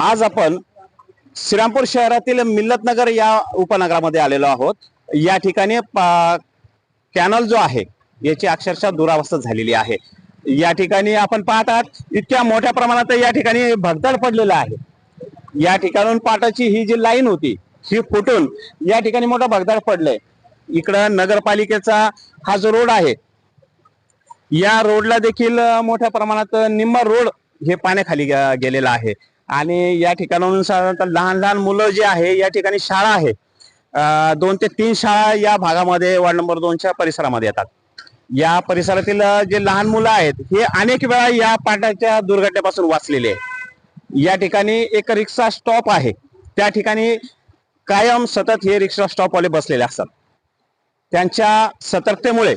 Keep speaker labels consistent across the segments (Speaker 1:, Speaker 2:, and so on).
Speaker 1: आज आपण श्रीरामपूर शहरातील मिल्लतनगर या उपनगरामध्ये आलेलो आहोत. या ठिकाणी कॅनल जो आहे याची अक्षरशः दुरावस्था झालेली आहे. या ठिकाणी आपण पाहत आहात इतक्या मोठ्या प्रमाणात या ठिकाणी भगदड पडलेलं आहे. या ठिकाणून पाटाची ही जी लाईन होती ही फुटून या ठिकाणी मोठा भगदाड पडलंय. इकडं नगरपालिकेचा हा जो रोड आहे या रोडला देखील मोठ्या प्रमाणात निम्मा रोड हे पाण्याखाली गेलेला आहे. आणि या ठिकाणाहून साधारणतः लहान लहान मुलं जे आहे या ठिकाणी शाळा आहे. दोन ते तीन शाळा या भागामध्ये वार्ड नंबर दोनच्या परिसरामध्ये येतात. या परिसरातील जे लहान मुलं आहेत हे अनेक वेळा या पाटाच्या दुर्घटनेपासून वाचलेले आहे या ठिकाणी एक रिक्षा स्टॉप आहे. त्या ठिकाणी कायम सतत हे रिक्षा स्टॉपवाले बसलेले असतात. त्यांच्या सतर्कतेमुळे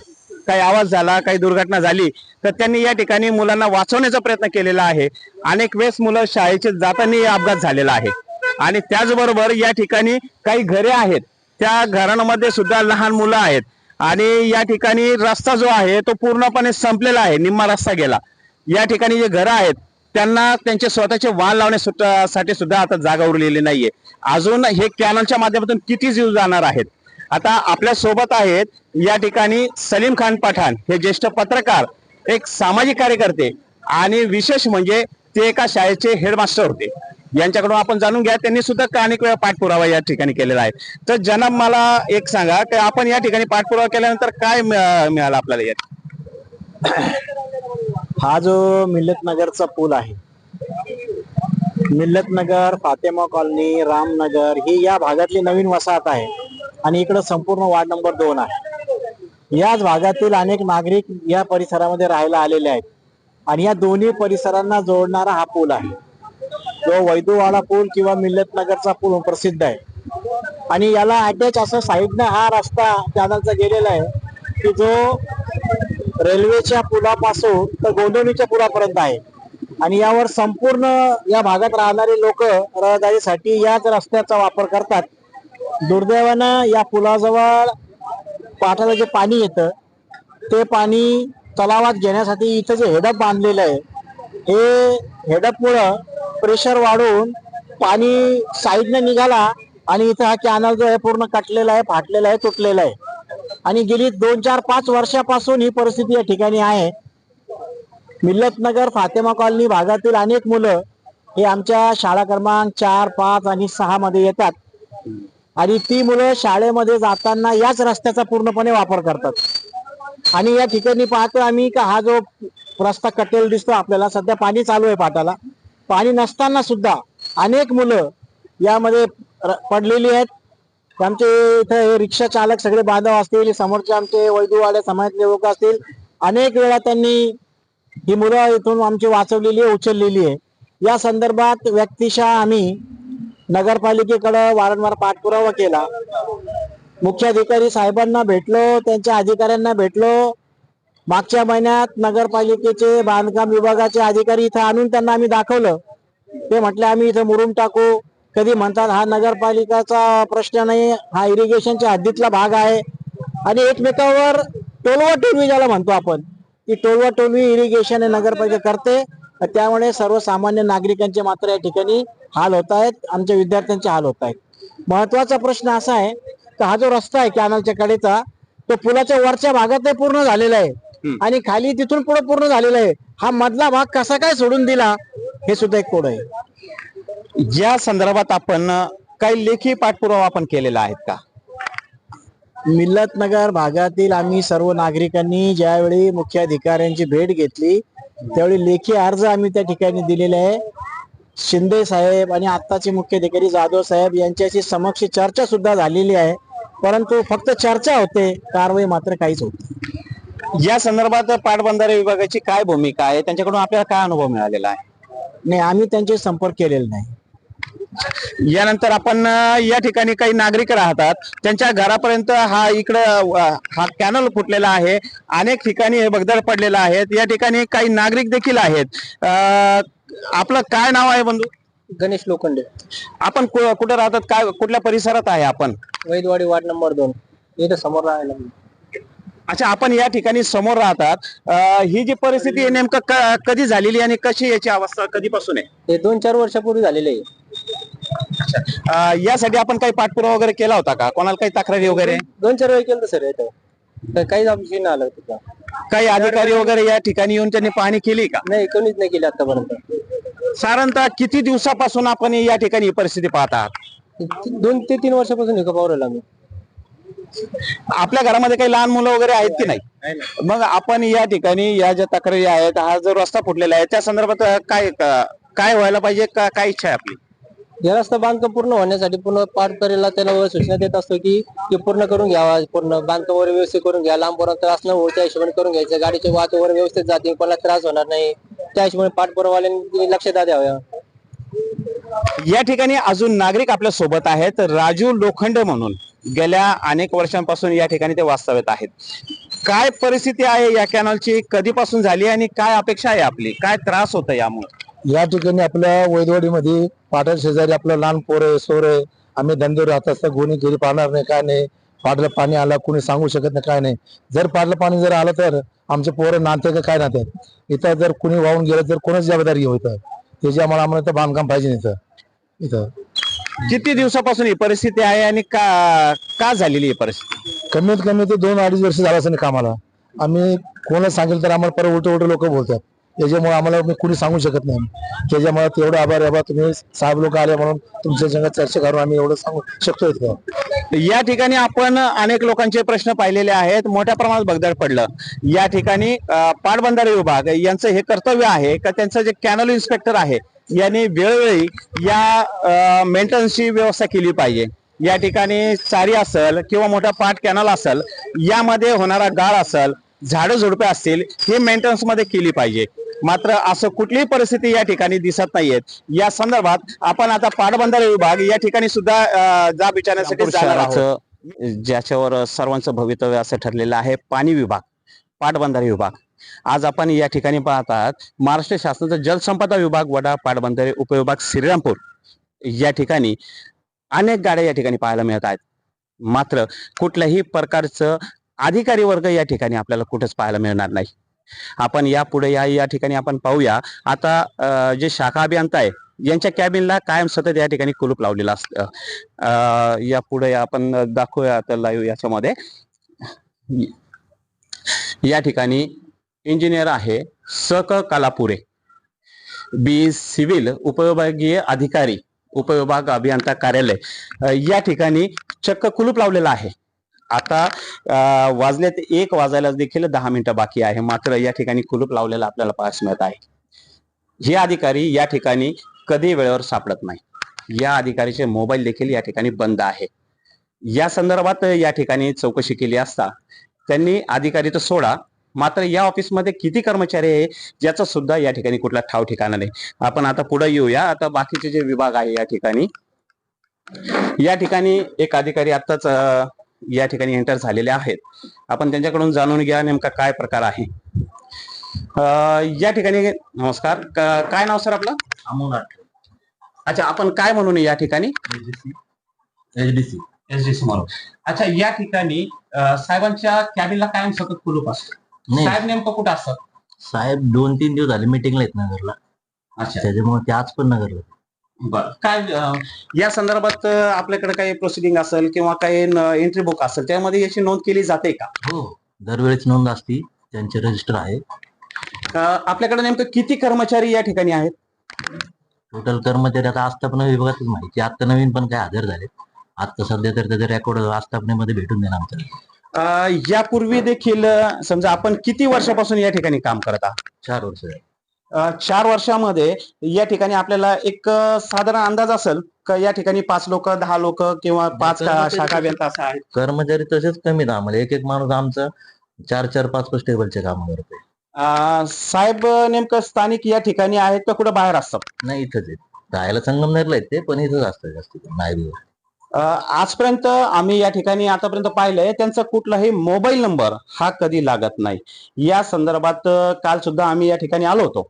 Speaker 1: काही आवाज झाला काही दुर्घटना झाली तर त्यांनी या ठिकाणी मुलांना वाचवण्याचा प्रयत्न केलेला आहे. अनेक वेळेस मुलं शाळेचे जाताना अपघात झालेला आहे. आणि त्याचबरोबर या ठिकाणी काही घरे आहेत. त्या घरांमध्ये सुद्धा लहान मुलं आहेत. आणि या ठिकाणी रस्ता जो आहे तो पूर्णपणे संपलेला आहे. निम्मा रस्ता गेला. या ठिकाणी जे घरं आहेत त्यांना त्यांचे स्वतःचे वाण लावण्यासाठी सुद्धा आता जागा उरलेली नाहीये. अजून हे कॅनलच्या माध्यमातून किती जीव जाणार आहेत? आता आपल्यासोबत आहेत या ठिकाणी सलीम खान पठाण हे ज्येष्ठ पत्रकार एक सामाजिक कार्यकर्ते आणि विशेष म्हणजे ते एका शाळेचे हेडमास्टर होते. यांच्याकडून आपण जाणून घ्या. त्यांनी सुद्धा अनेक वेळा पाठपुरावा या ठिकाणी केलेला आहे. तर जनाब मला एक सांगा की आपण या ठिकाणी पाठपुरावा केल्यानंतर काय मिळाला मिळालं आपल्याला यात
Speaker 2: हा जो मिल्लतनगरचा पूल आहे मिल्लतनगर फातेमा कॉलनी रामनगर ही या भागातली नवीन वसाहत आहे. आणि इकडं संपूर्ण वार्ड नंबर दोन आहे. याच भागातील अनेक नागरिक या परिसरामध्ये राहायला आलेले आहेत. आणि या दोन्ही परिसरांना जोडणारा हा पूल आहे. जो वैदूवाडा पूल किंवा मिल्लतनगरचा पूल प्रसिद्ध आहे. आणि याला अटॅच असं साईडनं हा रस्ता कॅनलचा गेलेला आहे की जो रेल्वेच्या पुलापासून तर गोंदवणीच्या पुलापर्यंत आहे. आणि यावर संपूर्ण या भागात राहणारे लोक रहदारीसाठी याच रस्त्याचा वापर करतात. दुर्दैवानं या पुलाजवळ पाटाला जे पाणी येतं ते पाणी तलावात घेण्यासाठी इथं जे हेडप बांधलेलं आहे हे हेडपमुळं प्रेशर वाढून पाणी साईडनं निघाला आणि इथं हा कॅनल जो आहे पूर्ण कटलेला आहे फाटलेला आहे तुटलेला आहे. आणि गेली दोन चार पाच वर्षापासून ही परिस्थिती या ठिकाणी आहे. मिल्लतनगर फातेमा कॉलनी भागातील अनेक मुलं हे आमच्या शाळा क्रमांक चार पाच आणि सहा मध्ये येतात. आणि ती मुलं शाळेमध्ये जाताना याच रस्त्याचा पूर्णपणे वापर करतात. आणि या ठिकाणी पाहतो आम्ही का हा जो रस्ता कटेल दिसतो आपल्याला सध्या पाणी चालू आहे पाटाला. पाणी नसताना सुद्धा अनेक मुलं यामध्ये पडलेली आहेत. आमचे इथं हे रिक्षा चालक सगळे बांधव असतील समोरचे आमचे वैदूवाड्या समाजातले लोक असतील अनेक वेळा त्यांनी ही मुलं इथून आमची वाचवलेली आहे उचललेली आहे. या संदर्भात व्यक्तिशः आम्ही नगरपालिकेकडे वारंवार पाठपुरावा केला. मुख्याधिकारी साहेबांना भेटलो त्यांच्या अधिकाऱ्यांना भेटलो. मागच्या महिन्यात नगरपालिकेचे बांधकाम विभागाचे अधिकारी इथं आणून त्यांना आम्ही दाखवलं. ते म्हटले आम्ही इथं मुरुम टाकू. कधी म्हणतात हा नगरपालिकाचा प्रश्न नाही हा इरिगेशनच्या हद्दीतला भाग आहे. आणि एकमेकावर टोलवा टोलवी ज्याला म्हणतो आपण की टोलवा टोलवी इरिगेशन हे नगरपालिका करते. त्यामुळे सर्वसामान्य नागरिकांचे मात्र या ठिकाणी हाल होत आहेत आमच्या विद्यार्थ्यांचे हाल होत आहेत. महत्त्वाचा प्रश्न असा आहे का हा जो रस्ता आहे कॅनलच्या कडेचा तो पुलाच्या वरच्या भागात पूर्ण झालेला आहे. आणि खाली तिथून पुढे पूर्ण झालेला आहे. हा मधला भाग कसा काय सोडून दिला हे सुद्धा एक कोड आहे.
Speaker 1: या संदर्भात आपण काही लेखी पाठपुरावा आपण केलेला आहेत का?
Speaker 2: मिल्लतनगर भागातील आम्ही सर्व नागरिकांनी ज्यावेळी मुख्याधिकाऱ्यांची भेट घेतली त्यावेळी लेखी अर्ज आम्ही त्या ठिकाणी दिलेला आहे. शिंदे साहेब आणि आत्ताचे मुख्याधिकारी जाधव साहेब यांच्याशी समक्ष चर्चा सुद्धा झालेली आहे. परंतु फक्त चर्चा होते कारवाई मात्र काहीच होत.
Speaker 1: या संदर्भात पाटबंधारे विभागाची काय भूमिका आहे? त्यांच्याकडून आपल्याला काय अनुभव मिळालेला आहे?
Speaker 2: नाही आम्ही त्यांचे संपर्क केलेला नाही.
Speaker 1: यानंतर आपण या ठिकाणी काही नागरिक राहतात. त्यांच्या घरापर्यंत हा इकडं हा कॅनल फुटलेला आहे. अनेक ठिकाणी हे भगदड पडलेला आहे या ठिकाणी काही नागरिक देखील आहेत. अं, आपलं काय नाव आहे बंधू?
Speaker 2: गणेश लोखंडे.
Speaker 1: आपण कु- कुठं राहतात? काय कुठल्या परिसरात आहे आपण?
Speaker 2: वैदवाडी वार्ड नंबर दोन. इथं समोर राहायला
Speaker 1: अच्छा आपण या ठिकाणी समोर राहतात. अं, ही जी परिस्थिती आहे नेमकं क- कधी झालेली आणि कशी याची अवस्था कधीपासून आहे?
Speaker 2: हे दोन चार वर्षापूर्वी झालेले आहे.
Speaker 1: अं, यासाठी आपण काही पाठपुरावा वगैरे केला होता का? कोणाला काही तक्रारी वगैरे?
Speaker 2: दोन चार वेळ केलं सर येतं तर काहीच ऑप्शन नाही आलं तिथं.
Speaker 1: काही अधिकारी वगैरे या ठिकाणी येऊन त्यांनी पाहणी केली का?
Speaker 2: नाही कोणीच नाही केली आतापर्यंत.
Speaker 1: साधारणतः किती दिवसापासून आपण या ठिकाणी ही परिस्थिती पाहत? आहात
Speaker 2: दोन ते तीन वर्षापासून एका पावरेला आम्ही.
Speaker 1: आपल्या घरामध्ये काही लहान मुलं वगैरे आहेत की नाही? मग आपण या ठिकाणी या ज्या तक्रारी आहेत हा जो रस्ता फुटलेला आहे त्या संदर्भात काय काय व्हायला पाहिजे? का काय इच्छा आहे आपली?
Speaker 2: या रस्ता बांधकाम पूर्ण होण्यासाठी पूर्ण पाटकरीला त्याला वर सूचना देत असतो की ते पूर्ण करून घ्यावा पूर्ण बांधकाम वगैरे व्यवस्थित करून घ्या. लांब त्रास न होऊ त्या हिशोबाने करून घ्यायचं. गाडीचे वाहतूक वगैरे व्यवस्थित जाते कोणाला त्रास होणार नाही. त्या हिशोबाने पाठपुरावाल्यांनी लक्षात द्यावं.
Speaker 1: या ठिकाणी अजून नागरिक आपल्यासोबत आहेत. राजू लोखंडे म्हणून गेल्या अनेक वर्षांपासून या ठिकाणी ते वास्तव्यात आहेत. काय परिस्थिती आहे या कॅनलची कधीपासून झाली आणि काय अपेक्षा आहे आपली? काय त्रास होतं यामुळे?
Speaker 3: या ठिकाणी आपल्या वैदवाडीमध्ये पाटण शेजारी आपलं लहान पोर आहे सोर आहे. आम्ही धंदे राहत असता गेली पाहणार नाही काय नाही. पाटलं पाणी आलं कोणी सांगू शकत नाही काय नाही. जर पाटलं पाणी जर आलं तर आमचे पोरं नाते का काय नाते? इथं जर कोणी वाहून गेलं तर कोणाच जबाबदारी होतं त्याची आम्हाला आम्हाला इथं बांधकाम पाहिजे इथं. इथं.
Speaker 1: किती दिवसापासून ही परिस्थिती आहे आणि का का झालेली ही परिस्थिती?
Speaker 3: कमीत कमी ते दोन अडीच वर्ष झालं असं कामाला. आम्ही कोणाला सांगेल तर आम्हाला परत उलटे उलटे लोक बोलतात. त्याच्यामुळे आम्हाला मी कुणी सांगू शकत नाही. त्याच्यामुळे तेवढं आभार आहे बा तुम्ही साहेब लोक आले म्हणून तुमच्या संघात चर्चा करून आम्ही एवढं सांगू शकतो इथं.
Speaker 1: या ठिकाणी आपण अनेक लोकांचे प्रश्न पाहिलेले आहेत. मोठ्या प्रमाणात भगदाड पडलं. या ठिकाणी पाटबंधारे विभाग यांचं हे कर्तव्य आहे का? त्यांचं जे कॅनल इन्स्पेक्टर आहे यांनी वेळोवेळी या मेंटेनन्सची व्यवस्था केली पाहिजे. या ठिकाणी चारी असेल किंवा मोठा पाट कॅनल असेल यामध्ये होणारा गाळ असेल झाडं झुडपे असतील हे मेंटेनन्समध्ये केली पाहिजे. मात्र असं कुठलीही परिस्थिती या ठिकाणी दिसत नाहीयेत या संदर्भात आपण आता पाटबंधारे विभाग या ठिकाणी सुद्धा जाब विचारण्यासाठी जाणार आहोत. ज्याच्यावर सर्वांचं भवितव्य असं ठरलेलं आहे पाणी विभाग पाटबंधारे विभाग. आज आपण या ठिकाणी पाहतात महाराष्ट्र शासनाचा जलसंपदा विभाग वडा पाटबंधारे उपविभाग श्रीरामपूर या ठिकाणी अनेक गाड्या या ठिकाणी पाहायला मिळत आहेत. मात्र कुठल्याही प्रकारचं अधिकारी वर्ग या ठिकाणी आपल्याला कुठेच पाहायला मिळणार नाही. आपण यापुढे या या ठिकाणी आपण पाहूया. आता जे शाखा अभियंता आहे यांच्या कॅबिनला कायम सतत या ठिकाणी कुलूप लावलेलं असतं. या पुढे आपण दाखवूया आता लाईव्ह याच्यामध्ये. या ठिकाणी इंजिनियर आहे सक कालापुरे. बी सिव्हिल उपविभागीय अधिकारी उपविभाग अभियंता कार्यालय. या ठिकाणी चक्क कुलूप लावलेला आहे. आता अं, वाजलेत एक वाजायला देखील दहा मिनिटं बाकी आहे. मात्र या ठिकाणी कुलूप लावलेला आपल्याला पाहायला मिळत आहे. हे अधिकारी या ठिकाणी कधी वेळेवर सापडत नाही. या अधिकारीचे मोबाईल देखील या ठिकाणी बंद आहे. या संदर्भात या ठिकाणी चौकशी केली असता त्यांनी अधिकारी तर सोडा. मात्र या ऑफिसमध्ये किती कर्मचारी आहे याचा सुद्धा या ठिकाणी कुठला ठाव ठिकाणा नाही. आपण आता पुढे येऊया. आता बाकीचे जे विभाग आहे या ठिकाणी. या ठिकाणी एक अधिकारी आताच या ठिकाणी एंटर झालेले आहेत. आपण त्यांच्याकडून जाणून घ्या नेमका काय प्रकार आहे. अं, या ठिकाणी नमस्कार. काय नाव सर आपलं? अच्छा आपण काय म्हणून या ठिकाणी?
Speaker 4: एचडीसी
Speaker 1: एसडीसी म्हणून. अच्छा या ठिकाणी साहेबांच्या कॅबिनला कायम सतत कुलूप असतं. साहेब नेमकं कुठं असतात?
Speaker 4: साहेब दोन तीन दिवस झाले मिटिंगला आहेत नगरला.
Speaker 1: अच्छा.
Speaker 4: त्याच्यामुळे ते आज पण नगरला
Speaker 1: बर. काय अं, या संदर्भात अं, आपल्याकडे काही प्रोसिडिंग असेल किंवा काही एंट्री बुक असेल त्यामध्ये याची नोंद केली जाते का?
Speaker 4: हो. दरवेळेस नोंद असती. त्यांचे रजिस्टर आहे.
Speaker 1: अं, आपल्याकडे नेमकं किती कर्मचारी या ठिकाणी आहेत?
Speaker 4: टोटल कर्मचारी आता आस्थापना विभागातच माहिती. आता नवीन पण काय हजर झाले आता सध्या तर त्याचे रेकॉर्ड आस्थापनेमध्ये भेटून देणार आमच्या
Speaker 1: अं, यापूर्वी देखील अं, समजा आपण किती वर्षापासून या ठिकाणी काम करत आहात?
Speaker 4: चार वर्ष झाली.
Speaker 1: चार वर्षामध्ये या ठिकाणी आपल्याला एक साधारण अंदाज असेल का या ठिकाणी पाच लोक दहा लोक किंवा पाच शाखा अभियंता असं आहेत
Speaker 4: कर्मचारी तसेच कमी आम्हाला एक एक माणूस आमचा चार चार पाच पाच टेबलचे काम करतोय
Speaker 1: अं, साहेब नेमकं स्थानिक या ठिकाणी आहेत का कुठं बाहेर असतात?
Speaker 4: नाही इथंच आहेत. राहायला संगमनेरला आहेत ते पण इथंच असतं जास्त नाही
Speaker 1: आजपर्यंत आम्ही या ठिकाणी आतापर्यंत पाहिलंय त्यांचा कुठलाही मोबाईल नंबर हा कधी लागत नाही. या संदर्भात काल सुद्धा आम्ही या ठिकाणी आलो होतो.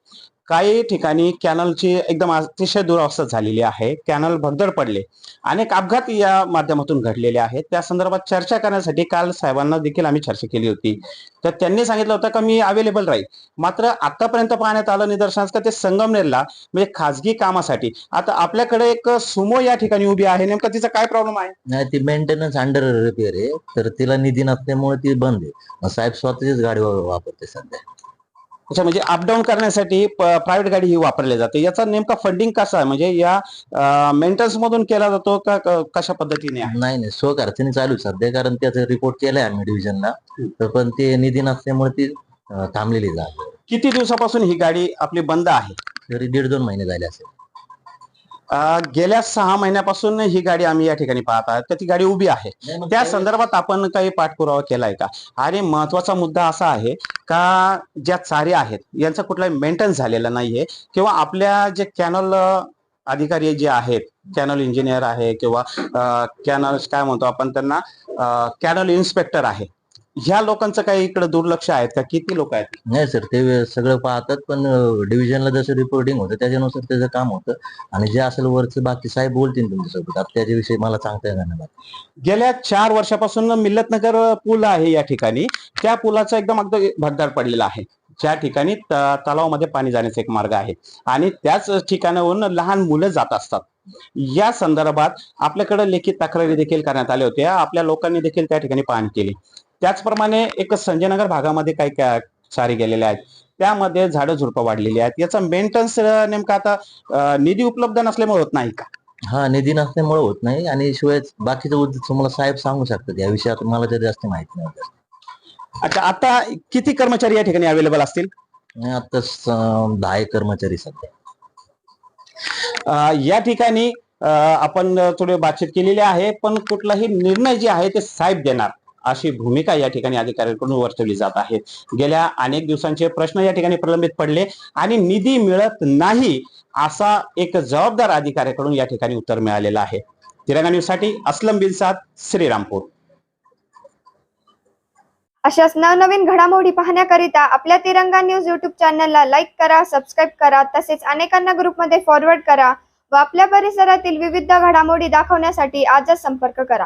Speaker 1: काही ठिकाणी कॅनलची एकदम अतिशय दुरावस्था झालेली आहे. कॅनल भगदड पडले. अनेक अपघात या माध्यमातून घडलेले आहेत. त्या संदर्भात चर्चा करण्यासाठी काल साहेबांना देखील आम्ही चर्चा केली होती. तर त्यांनी सांगितलं होतं का मी अवेलेबल राहील. मात्र आतापर्यंत पाहण्यात आलं निदर्शनास का ते संगमनेरला म्हणजे खाजगी कामासाठी. आता आपल्याकडे एक सुमो या ठिकाणी उभी आहे. नेमका तिचा काय प्रॉब्लेम आहे?
Speaker 4: नाही ती मेंटेनन्स अंडर रिपेअर आहे. तर तिला निधी नसल्यामुळे ती बंद आहे. साहेब स्वतःचीच गाडी वापरते सध्या.
Speaker 1: अच्छा म्हणजे अपडाऊन करण्यासाठी प्रायव्हेट गाडी ही वापरली जाते. याचा नेमका फंडिंग कसा आहे? म्हणजे या मेंटेनन्स मधून केला जातो का क- कशा पद्धतीने आहे?
Speaker 4: नाही नाही. स्वखर्चाने चालू आहे सध्या कारण त्याचा रिपोर्ट केलाय आम्ही डिव्हिजनला. तर पण ते निधी नसल्यामुळे ती अं, थांबलेली जागा.
Speaker 1: किती दिवसापासून ही गाडी आपली बंद आहे?
Speaker 4: तरी दीड दोन महिने झाले असेल.
Speaker 1: गेल्या सहा महिन्यापासून ही गाडी आम्ही या ठिकाणी पाहत आहोत. तर ती गाडी उभी आहे. त्या संदर्भात आपण काही पाठपुरावा केलाय का? आणि महत्त्वाचा मुद्दा असा आहे का ज्या चारी आहेत यांचा कुठलाही मेंटेनन्स झालेला नाहीये किंवा आपल्या जे कॅनल अधिकारी जे आहेत कॅनल इंजिनियर आहे किंवा कॅनल काय म्हणतो आपण त्यांना कॅनल इन्स्पेक्टर आहे. ह्या लोकांचं काही इकडे दुर्लक्ष आहेत का? किती लोक आहेत?
Speaker 4: नाही सर ते वे- सगळं पाहतात पण डिव्हिजनला जसं रिपोर्टिंग होतं त्याच्यानुसार त्याचं काम होतं. आणि जे असेल वरचं बाकी साहेब बोलतील तुमच्यासोबत. आता त्याच्याविषयी मला सांगता येणार नाही. बाकी.
Speaker 1: गेल्या चार वर्षापासून मिल्लतनगर पूल आहे या ठिकाणी. त्या पुलाचा एकदम अगदी भगदाड पडलेला आहे. ज्या ठिकाणी त- तलावामध्ये पाणी जाण्याचा एक मार्ग आहे. आणि त्याच ठिकाणाहून लहान मुलं जात असतात. या संदर्भात आपल्याकडे लेखी तक्रारी देखील करण्यात आल्या होत्या. आपल्या लोकांनी देखील त्या ठिकाणी पाहणी केली. त्याचप्रमाणे एक संजयनगर भागामध्ये काही क्या- चारी गेलेल्या आहेत. त्यामध्ये झाडं झुडपं वाढलेली आहेत. याचा मेंटेनन्स नेमका आता निधी उपलब्ध नसल्यामुळे होत नाही का?
Speaker 4: हा निधी नसल्यामुळे होत नाही आणि शिवाय बाकीचं उद्योग तुम्हाला साहेब सांगू शकतात. या विषयात मला तर जास्त माहिती नाही
Speaker 1: अच्छा आता किती कर्मचारी या ठिकाणी अवेलेबल असतील?
Speaker 4: आता दहा एक कर्मचारी सध्या.
Speaker 1: या ठिकाणी आपण थोडी बातचीत केलेली आहे पण कुठलाही निर्णय जे आहे ते साहेब देणार. अशी भूमिका या ठिकाणी अधिकाऱ्यांकडून वर्तवली जात आहे. गेल्या अनेक दिवसांचे प्रश्न या ठिकाणी प्रलंबित पडले आणि निधी मिळत नाही असा एक जबाबदार अधिकाऱ्याकडून या ठिकाणी उत्तर मिळालेलं आहे. तिरंगा न्यूजसाठी असलम बिनसाद श्रीरामपूर.
Speaker 5: अशाच नवनवीन घडामोडी पाहण्याकरिता आपल्या तिरंगा न्यूज युट्यूब चॅनलला लाईक करा सबस्क्राईब करा तसेच अनेकांना ग्रुपमध्ये फॉरवर्ड करा व आपल्या परिसरातील विविध घडामोडी दाखवण्यासाठी आजच संपर्क करा.